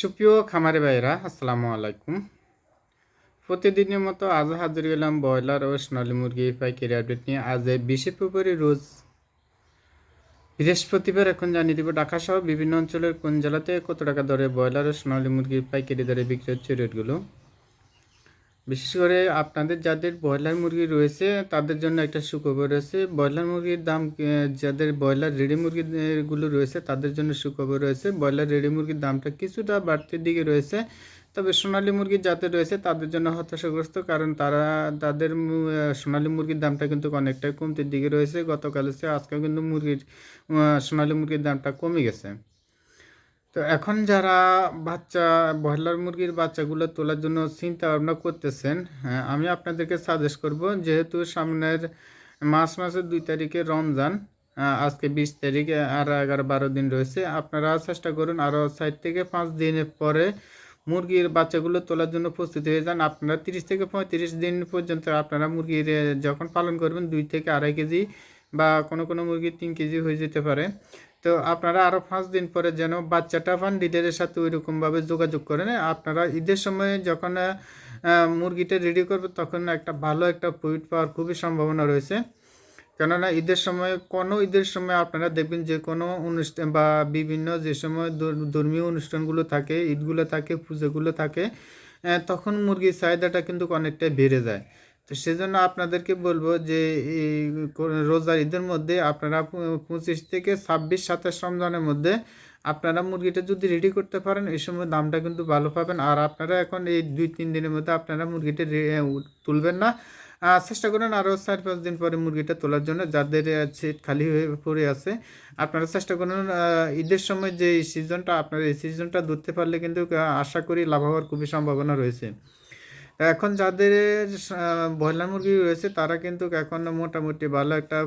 সুপ্রিয় খামারি ভাইরা আসসালামু আলাইকুম। প্রতিদিনের মতো আজ হাজির গেলাম ব্রয়লার ও সোনালী মুরগি পাইকারি আপডেট নিয়ে। আজ বিশে ফেব্রুয়ারি রোজ বৃহস্পতিবার এখন জানিয়ে দিব ঢাকা সহ বিভিন্ন অঞ্চলের কোন জেলাতে কত টাকা দরে ব্রয়লার ও সোনালী মুরগির পাইকারি দরে বিক্রি হচ্ছে রেটগুলো। বিশেষ করে আপনাদের যাদের ব্রয়লার মুরগি রয়েছে, তাদের জন্য একটা সুখবর রয়েছে। ব্রয়লার মুরগির দাম যাদের ব্রয়লার রেডি মুরগিগুলো রয়েছে, তাদের জন্য সুখবর রয়েছে। ব্রয়লার রেডি মুরগির দামটা কিছুটা বাড়তির দিকে রয়েছে। তবে সোনালী মুরগি যাদের রয়েছে, তাদের জন্য হতাশাগ্রস্ত, কারণ তারা, তাদের সোনালী মুরগির দামটা কিন্তু অনেকটাই কমতির দিকে রয়েছে। গতকাল হচ্ছে আজকে কিন্তু মুরগির সোনালী মুরগির দামটা কমে গেছে। তো এখন যারা বাচ্চা ব্রয়লার মুরগির বাচ্চাগুলো তোলার জন্য চিন্তা ভাবনা করতেছেন হ্যাঁ, আমি আপনাদেরকে সাজেস্ট করব যেহেতু সামনের মাস মাসের দুই তারিখে রমজান আহ, আজকে বিশ তারিখে আর এগারো বারো দিন রয়েছে আপনারা চেষ্টা করুন আরও ষাট থেকে পাঁচ দিনের পরে মুরগির বাচ্চাগুলো তোলার জন্য প্রস্তুত হয়ে যান। আপনারা তিরিশ থেকে পঁয়ত্রিশ দিন পর্যন্ত আপনারা মুরগির যখন পালন করবেন দুই থেকে আড়াই কেজি বা কোনো কোনো মুরগি তিন কেজি হয়ে যেতে পারে। তো আপনারা আরও পাঁচ দিন পরে যেন বাচ্চাটা পান ডিলারের সাথে ওই রকমভাবে যোগাযোগ করেন আপনারা ঈদের সময় যখন মুরগিটা রেডি করবে তখন একটা ভালো একটা প্রফিট পাওয়ার খুবই সম্ভাবনা রয়েছে। কেননা ঈদের সময়, কোনো ঈদের সময় আপনারা দেখবেন যে কোনো অনুষ্ঠান বা বিভিন্ন যে সময় ধর- ধর্মীয় অনুষ্ঠানগুলো থাকে, ঈদগুলো থাকে, পুজোগুলো থাকে তখন মুরগির চাহিদাটা কিন্তু অনেকটাই বেড়ে যায়। তো সেজন্য আপনাদেরকে বলব যে এই রোজার ঈদের মধ্যে আপনারা পঁচিশ থেকে ছাব্বিশ, সাতাশ রমজানের মধ্যে আপনারা মুরগিটা যদি রেডি করতে পারেন, এই সময় দামটা কিন্তু ভালো পাবেন। আর আপনারা এখন এই দুই, তিন দিনের মধ্যে আপনারা মুরগিটা তুলবেন না। চেষ্টা করুন আরও চার, পাঁচ দিন পরে মুরগিটা তোলার জন্য, যাদের সিট খালি হয়ে পড়ে আছে। আপনারা চেষ্টা করুন ঈদের সময় যে সিজনটা আপনারা এই সিজনটা ধরতে পারলে কিন্তু আশা করি লাভ হওয়ার খুবই সম্ভাবনা রয়েছে। এখন যাদের ব্রয়লার মুরগি রয়েছে, তারা কিন্তু এখন মোটামুটি ভালো একটা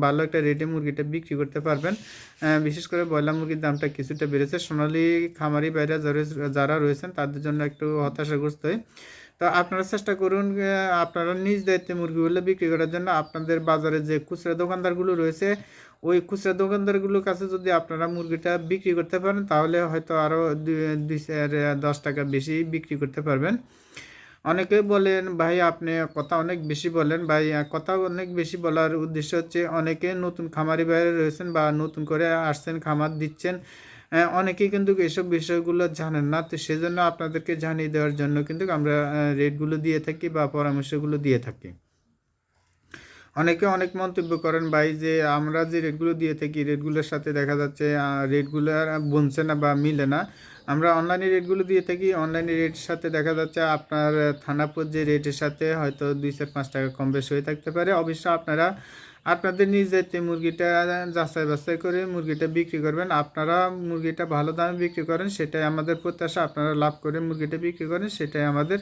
ভালো একটা রেটে মুরগিটা বিক্রি করতে পারবেন। বিশেষ করে ব্রয়লার মুরগির দামটা কিছুটা বেড়েছে। সোনালি খামারি বাইরে যারা- রয়েছেন, তাদের জন্য একটু হতাশাগ্রস্ত। হয় তো আপনারা চেষ্টা করুন আপনারা নিজ দায়িত্বে মুরগিগুলো বিক্রি করার জন্য। আপনাদের বাজারে যে খুচরা দোকানদারগুলো রয়েছে, ওই খুচরা দোকানদারগুলোর কাছে যদি আপনারা মুরগিটা বিক্রি করতে পারেন, তাহলে হয়তো আরও দুই দশ টাকা বেশি বিক্রি করতে পারবেন। অনেকে বলেন, ভাই, আপনি কথা অনেক বেশি বলেন। ভাই, কথা অনেক বেশি বলার উদ্দেশ্য হচ্ছে অনেকে নতুন খামারি বাইরে রয়েছেন বা নতুন করে আসছেন, খামার দিচ্ছেন। অনেকেই কিন্তু এসব বিষয়গুলো জানেন না। তো সেজন্য আপনাদেরকে জানিয়ে দেওয়ার জন্য কিন্তু আমরা রেটগুলো দিয়ে থাকি বা পরামর্শগুলো দিয়ে থাকি। অনেকে অনেক মন্তব্য করেন, ভাই, যে আমরা যে রেটগুলো দিয়ে থাকি, রেটগুলোর সাথে দেখা যাচ্ছে রেটগুলো বনছে না বা মিলে না। আমরা অনলাইনে রেটগুলো দিয়ে থাকি। অনলাইনে রেটের সাথে দেখা যাচ্ছে আপনার থানাপুর যে রেটের সাথে হয়তো দুই চার পাঁচ টাকা কম বেশি হয়ে থাকতে পারে। অবশ্য আপনারা, আপনাদের নিজ দায়িত্বে মুরগিটা যাচাই বাছাই করে মুরগিটা বিক্রি করবেন। আপনারা মুরগিটা ভালো দামে বিক্রি করেন, সেটাই আমাদের প্রত্যাশা। আপনারা লাভ করে মুরগিটা বিক্রি করেন, সেটাই আমাদের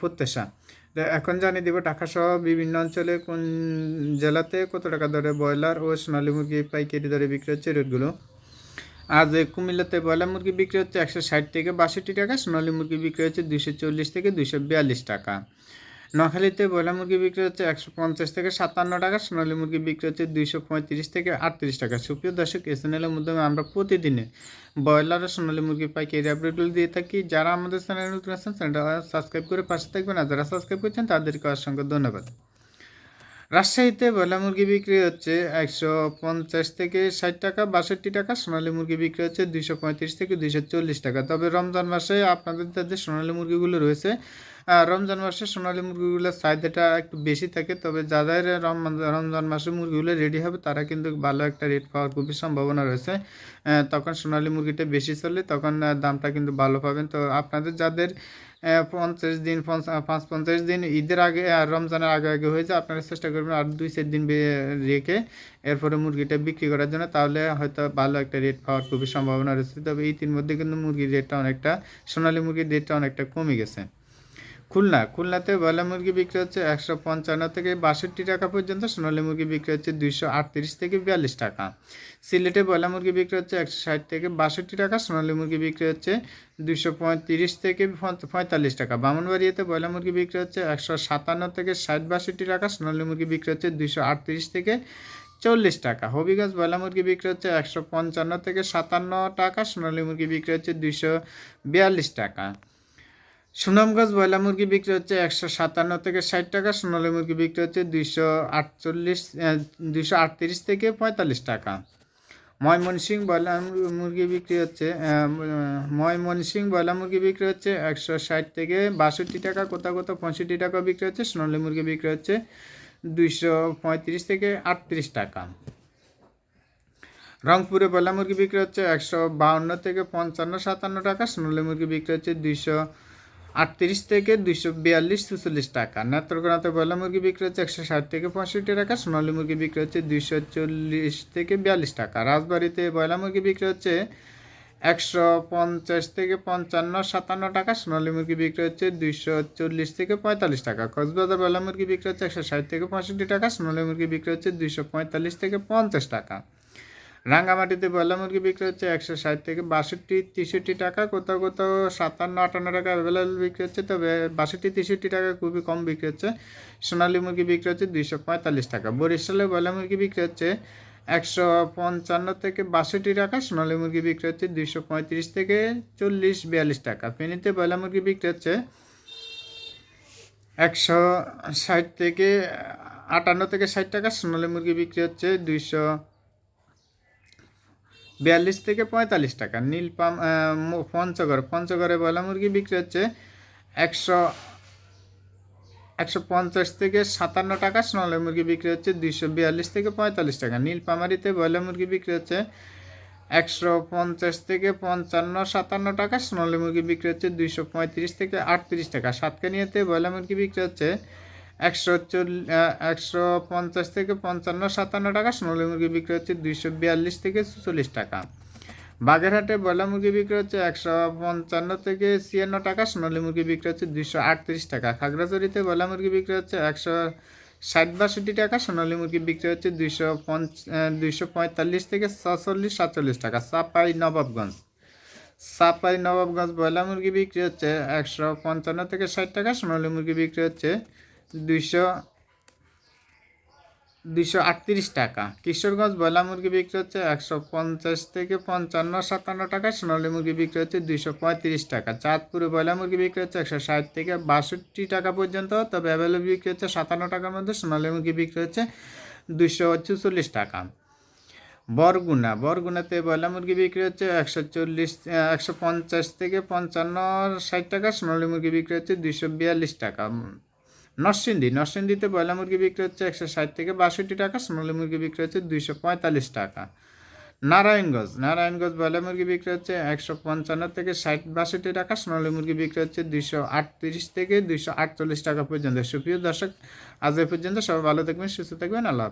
প্রত্যাশা। এখন জানিয়ে দিব সহ বিভিন্ন অঞ্চলে কোন জেলাতে কত টাকা দরে ব্রয়লার ও সোনালী মুরগি পাইকারি দরে বিক্রি হচ্ছে রেটগুলো আজ কুমিল্লাতে ব্রয়লার মুরগি বিক্রি হচ্ছে একশো ষাট থেকে বাষট্টি টাকা, সোনালী মুরগি বিক্রি হচ্ছে দুশো চল্লিশ থেকে দুশো বিয়াল্লিশ টাকা। নোয়াখালীতে ব্রয়লার মুরগি বিক্রি হচ্ছে একশো পঞ্চাশ থেকে সাতান্ন টাকা, সোনালী মুরগি বিক্রি হচ্ছে দুইশো পঁয়ত্রিশ থেকে আটত্রিশ টাকা। সুপ্রিয় দর্শক, এই চ্যানেলের মাধ্যমে আমরা প্রতিদিনে ব্রয়লার ও সোনালী মুরগি পাইকারি আপডেটগুলো দিয়ে থাকি। যারা আমাদের চ্যানেলে নতুন আছেন, চ্যানেলটা সাবস্ক্রাইব করে পাশে থাকবেন, আর যারা সাবস্ক্রাইব করছেন, তাদেরকে অসংখ্য ধন্যবাদ। রাজশাহীতে ব্রয়লার মুরগি বিক্রি হচ্ছে একশো পঞ্চাশ থেকে ষাট টাকা, বাষট্টি টাকা, সোনালী মুরগি বিক্রি হচ্ছে দুইশো পঁয়ত্রিশ থেকে দুইশো চল্লিশ টাকা। তবে রমজান মাসে আপনাদের যাদের সোনালী মুরগিগুলো রয়েছে রমজান মাসে সোনালী মুরগিগুলোর চাহিদাটা একটু বেশি থাকে, তবে যাদের রম- রমজান মাসে মুরগিগুলো রেডি হবে, তারা কিন্তু ভালো একটা রেট পাওয়ার খুবই সম্ভাবনা রয়েছে। তখন সোনালী মুরগিটা বেশি চলে তখন দামটা কিন্তু ভালো পাবেন। তো আপনাদের যাদের পঞ্চাশ দিন পাঁচ, পঞ্চাশ দিন ঈদের আগে আর রমজানের আগে আগে হয়েছে আপনারা চেষ্টা করবেন আর দুই, চার দিন রেখে এরপরে মুরগিটা বিক্রি করার জন্য, তাহলে হয়তো ভালো একটা রেট পাওয়ার খুবই সম্ভাবনা রয়েছে। তবে তিন মধ্যে কিন্তু মুরগির রেটটা অনেকটা, সোনালী মুরগির রেটটা অনেকটা কমে গেছে। খুলনা, খুলনাতে ব্রয়লার মুরগি বিক্রি হচ্ছে একশো পঞ্চান্ন থেকে বাষট্টি টাকা পর্যন্ত, সোনালী মুরগি বিক্রি হচ্ছে দুইশো আটত্রিশ থেকে বিয়াল্লিশ টাকা। সিলেটে ব্রয়লার মুরগি বিক্রি হচ্ছে একশো ষাট থেকে বাষট্টি টাকা, সোনালী মুরগি বিক্রি হচ্ছে দুইশো পঁয়ত্রিশ থেকে পঁয়তাল্লিশ টাকা। বামনবাড়িয়াতে ব্রয়লার মুরগি বিক্রি হচ্ছে একশো সাতান্ন থেকে ষাট বাষট্টি টাকা, সোনালী মুরগি বিক্রি হচ্ছে দুইশো আটত্রিশ থেকে চল্লিশ টাকা। হবিগঞ্জ ব্রয়লার মুরগি বিক্রি হচ্ছে একশো পঞ্চান্ন থেকে সাতান্ন টাকা, সোনালী মুরগি বিক্রি হচ্ছে দুইশো বিয়াল্লিশ টাকা। সুনামগঞ্জ ব্রয়লার মুরগি বিক্রি হচ্ছে একশো সাতান্ন থেকে ষাট টাকা, সোনালী মুরগি বিক্রি হচ্ছে দুইশো আটচল্লিশ দুইশো আটত্রিশ থেকে পঁয়তাল্লিশ টাকা। ময়মনসিং ব্রয়লার মুরগি বিক্রি হচ্ছে ময়মনসিং ব্রয়লার মুরগি বিক্রি হচ্ছে একশো ষাট থেকে বাষট্টি টাকা কোথাও কোথাও পঁয়ষট্টি টাকা বিক্রি হচ্ছে, সোনালী মুরগি বিক্রি হচ্ছে দুইশো পঁয়ত্রিশ থেকে আটত্রিশ টাকা। রংপুরে ব্রয়লার মুরগি বিক্রি হচ্ছে একশো বাউন্ন থেকে পঞ্চান্ন সাতান্ন টাকা, সোনালী মুরগি বিক্রি হচ্ছে দুইশো আটত্রিশ থেকে দুইশো বিয়াল্লিশ চুচল্লিশ টাকা। নেত্রকোনাতে ব্রয়লার মুরগি বিক্রি হচ্ছে একশো ষাট থেকে পঁয়ষট্টি টাকা, সোনালী মুরগি বিক্রি হচ্ছে দুইশো চল্লিশ থেকে বিয়াল্লিশ টাকা। রাজবাড়িতে ব্রয়লার মুরগি বিক্রি হচ্ছে একশো পঞ্চাশ থেকে পঞ্চান্ন, সাতান্ন টাকা, সোনালী মুরগি বিক্রি হচ্ছে দুইশো চল্লিশ থেকে পঁয়তাল্লিশ টাকা। কক্সবাজার ব্রয়লার মুরগি বিক্রি হচ্ছে একশো ষাট থেকে পঁয়ষট্টি টাকা, সোনালী মুরগি বিক্রি হচ্ছে দুইশো পঁয়তাল্লিশ থেকে পঞ্চাশ টাকা। রাঙ্গামাটিতে ব্রয়লার মুরগি বিক্রি হচ্ছে একশো ষাট থেকে বাষট্টি, তেষট্টি টাকা। কোথাও কোথাও সাতান্ন, আটান্ন টাকা অ্যাভেলেবল বিক্রি হচ্ছে, তবে বাষট্টি, তেষট্টি টাকা খুবই কম বিক্রি হচ্ছে। সোনালী মুরগি বিক্রি হচ্ছে দুইশো পঁয়তাল্লিশ টাকা। বরিশালে ব্রয়লার মুরগি বিক্রি হচ্ছে একশো পঞ্চান্ন থেকে বাষট্টি টাকা, সোনালী মুরগি বিক্রি হচ্ছে দুইশো পঁয়ত্রিশ থেকে চল্লিশ, বিয়াল্লিশ টাকা। ফেনীতে ব্রয়লার মুরগি বিক্রি হচ্ছে একশো ষাট থেকে আটান্ন থেকে ষাট টাকা, সোনালী মুরগি বিক্রি হচ্ছে দুইশো বিয়াল্লিশ থেকে পঁয়তাল্লিশ টাকা। নীলপাম আহ, ম- পঞ্চগড়। পঞ্চগড়ে ব্রয়লার মুরগি বিক্রি হচ্ছে একশো একশো পঞ্চাশ থেকে সাতান্ন টাকা। সোনালী মুরগি বিক্রি হচ্ছে দুইশো বিয়াল্লিশ থেকে পঁয়তাল্লিশ টাকা। নীলপামারিতে ব্রয়লার মুরগি বিক্রি হচ্ছে একশো পঞ্চাশ থেকে পঞ্চান্ন সাতান্ন টাকা। সোনালী মুরগি বিক্রি হচ্ছে দুইশো পঁয়ত্রিশ থেকে আটত্রিশ টাকা। সাতকানিয়াতে ব্রয়লার মুরগি বিক্রি হচ্ছে একশো চল্লিশ একশো পঞ্চাশ থেকে পঞ্চান্ন, সাতান্ন টাকা। সোনালী মুরগি বিক্রি হচ্ছে দুইশো বিয়াল্লিশ থেকে চল্লিশ টাকা। বাগেরহাটে ব্রয়লার মুরগি বিক্রি হচ্ছে একশো পঞ্চান্ন থেকে ছিয়ান্ন টাকা। সোনালী মুরগি বিক্রি হচ্ছে দুইশো আটত্রিশ টাকা। খাগড়াছড়িতে ব্রয়লার মুরগি বিক্রি হচ্ছে একশো ষাট বাষট্টি টাকা। সোনালী মুরগি বিক্রি হচ্ছে দুইশো পঞ্চ দুইশো পঁয়তাল্লিশ থেকে ছচল্লিশ, সাতচল্লিশ টাকা। সাপাই নবাবগঞ্জ সাপাই নবাবগঞ্জ ব্রয়লার মুরগি বিক্রি হচ্ছে একশো পঞ্চান্ন থেকে ষাট টাকা। সোনালী মুরগি বিক্রি হচ্ছে দুইশো দুইশো আটত্রিশ টাকা। কিশোরগঞ্জ ব্রয়লার মুরগি বিক্রি হচ্ছে একশো পঞ্চাশ থেকে পঞ্চান্ন, সাতান্ন টাকা। সোনালী মুরগি বিক্রি হচ্ছে দুইশো পঁয়ত্রিশ টাকা। চাঁদপুরে ব্রয়লার মুরগি বিক্রি হচ্ছে একশো ষাট থেকে বাষট্টি টাকা পর্যন্ত, তবে অ্যাভেলেবল বিক্রি হচ্ছে সাতান্ন টাকার মধ্যে। সোনালী মুরগি বিক্রি হচ্ছে দুইশো চুচল্লিশ টাকা। বরগুনা, বরগুনাতে ব্রয়লার মুরগি বিক্রি হচ্ছে একশো চল্লিশ, একশো পঞ্চাশ থেকে পঞ্চান্ন ষাট টাকা। সোনালী মুরগি বিক্রি হচ্ছে দুইশো বিয়াল্লিশ টাকা। নরসিংদী নরসিংদীতে ব্রয়লার মুরগি বিক্রি হচ্ছে একশো ষাট থেকে বাষট্টি টাকা সোনালী মুরগি বিক্রি হচ্ছে দুইশো পঁয়তাল্লিশ টাকা নারায়ণগঞ্জ নারায়ণগঞ্জ ব্রয়লার মুরগি বিক্রি হচ্ছে একশো পঞ্চান্ন থেকে ষাট বাষট্টি টাকা সোনালী মুরগি বিক্রি হচ্ছে দুইশো আটত্রিশ থেকে দুইশো আটচল্লিশ টাকা পর্যন্ত সুপ্রিয় দর্শক, আজ এ পর্যন্ত সবাই ভালো থাকবেন, সুস্থ থাকবেন, আল্লাহ।